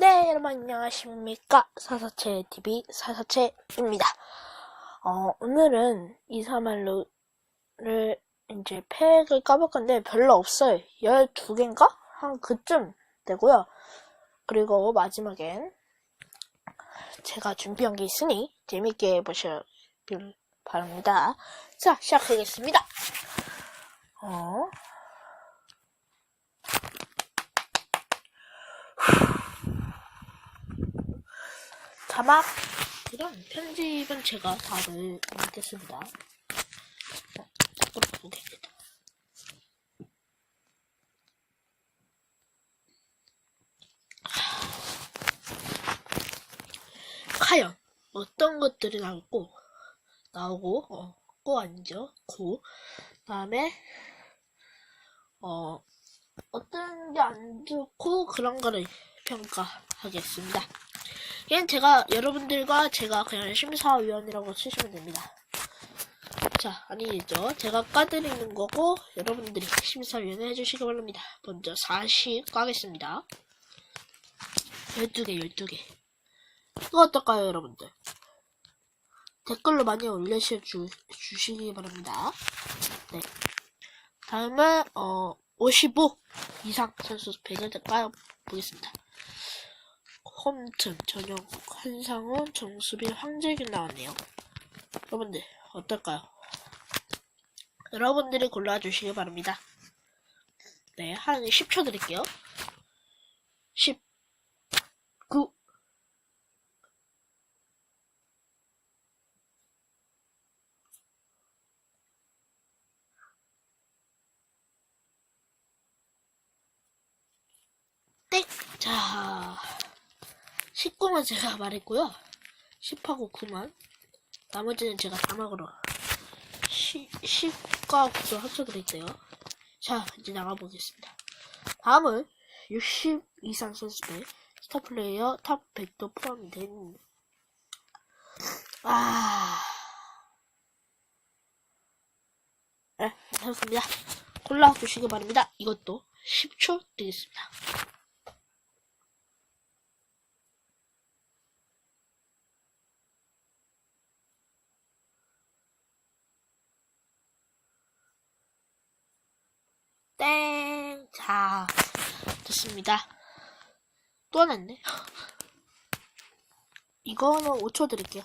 네, 여러분 안녕하십니까. 사사체 TV 사사체입니다. 어, 오늘은 이사말로를 이제 팩을 까볼 건데 별로 없어요. 12개인가? 한 그쯤 되고요. 그리고 마지막엔 제가 준비한 게 있으니 재밌게 보시길 바랍니다. 자, 시작하겠습니다. 어, 자막 이런 편집은 제가 답을 맡겠습니다. 자, 댓글 보겠습니다. 과연 어떤 것들이 나오고 나오고 어, 고 아니죠 고 다음에 어 어떤 게 안 좋고 그런 거를 평가하겠습니다. 얘는 제가 여러분들과 제가 그냥 심사위원이라고 치시면 됩니다. 자, 아니죠. 제가 까드리는 거고 여러분들이 심사위원 해주시기 바랍니다. 먼저 40 까겠습니다. 12개, 12개. 이거 어떨까요, 여러분들? 댓글로 많이 올려주 주시기 바랍니다. 네. 다음은 어 55 이상 선수 100을 까보겠습니다. 홈튼, 전용, 한상훈, 정수빈, 황재균 나왔네요. 여러분들 어떨까요? 여러분들이 골라주시기 바랍니다. 네, 한 10초 드릴게요. 10, 9, 땡! 자, 19만 제가 말했고요. 10하고 9만. 나머지는 제가 자막으로 10, 10과 9도 합쳐드릴게요. 자, 이제 나가보겠습니다. 다음은 60 이상 선수들 스타 플레이어 탑 100도 포함된 아, 네, 감사합니다. 골라주시기 바랍니다. 이것도 10초 드리겠습니다. 땡! 자, 됐습니다. 또 하나 있네. 이거는 5초 드릴게요.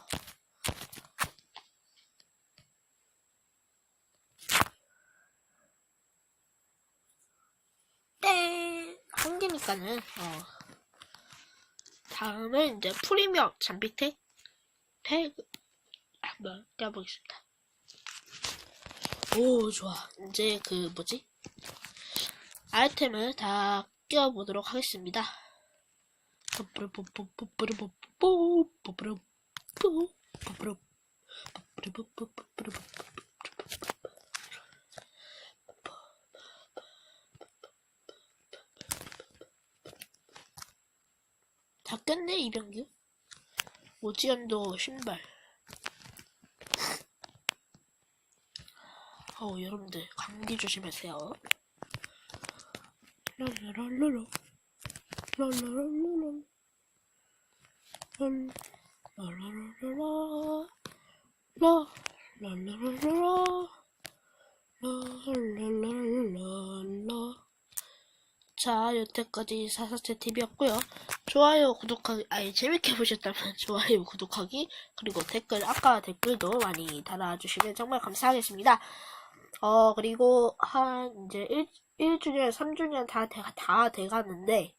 땡! 한 개니까는, 어. 다음은 이제 프리미엄 잠비텍 팩 한번 껴보겠습니다. 오, 좋아. 이제 그, 뭐지? 아이템을 다 끼워보도록 하겠습니다. 다 꼈네, 이병규. 오지연도 신발. 어우, 여러분들, 감기 조심하세요. 자 여태까지 사사체 TV였고요. 좋아요 구독하기 아니 재밌게 보셨다면 좋아요 구독하기 그리고 댓글 아까 댓글도 많이 달아주시면 정말 감사하겠습니다. 어 그리고 한 이제 일 1주년, 3주년 다, 돼, 다 돼가는데,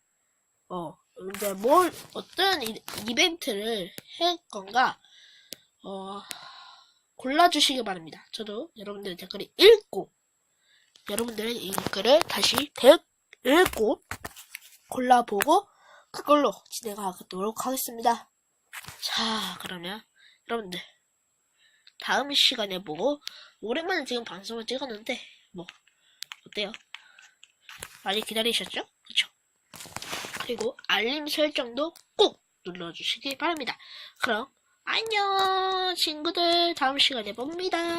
어, 이제 뭘, 어떤 이, 이벤트를 할 건가, 어, 골라주시기 바랍니다. 저도 여러분들의 댓글을 읽고, 여러분들의 이 댓글을 다시 대, 읽고, 골라보고, 그걸로 진행하도록 하겠습니다. 자, 그러면, 여러분들, 다음 시간에 보고, 오랜만에 지금 방송을 찍었는데, 뭐, 어때요? 많이 기다리셨죠? 그쵸? 그리고 알림 설정도 꼭 눌러주시기 바랍니다. 그럼 안녕 친구들 다음 시간에 봅니다.